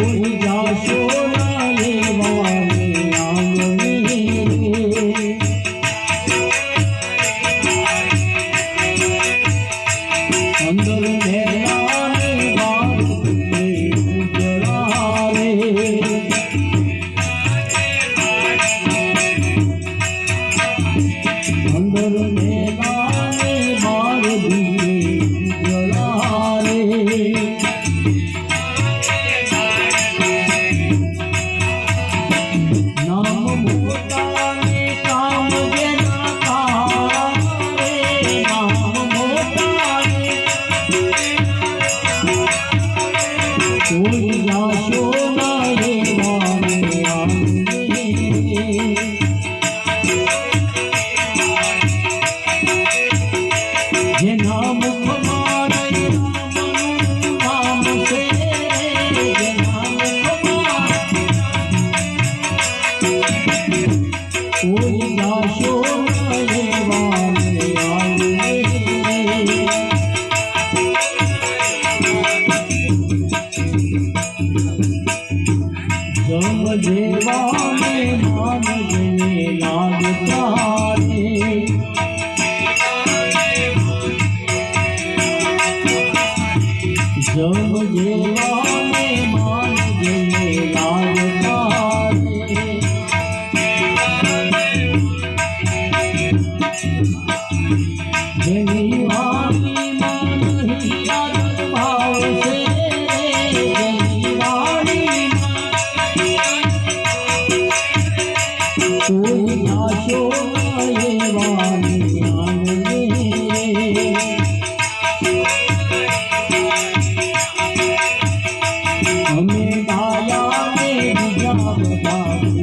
Ooh. no. જમ જને લાગતા বাবা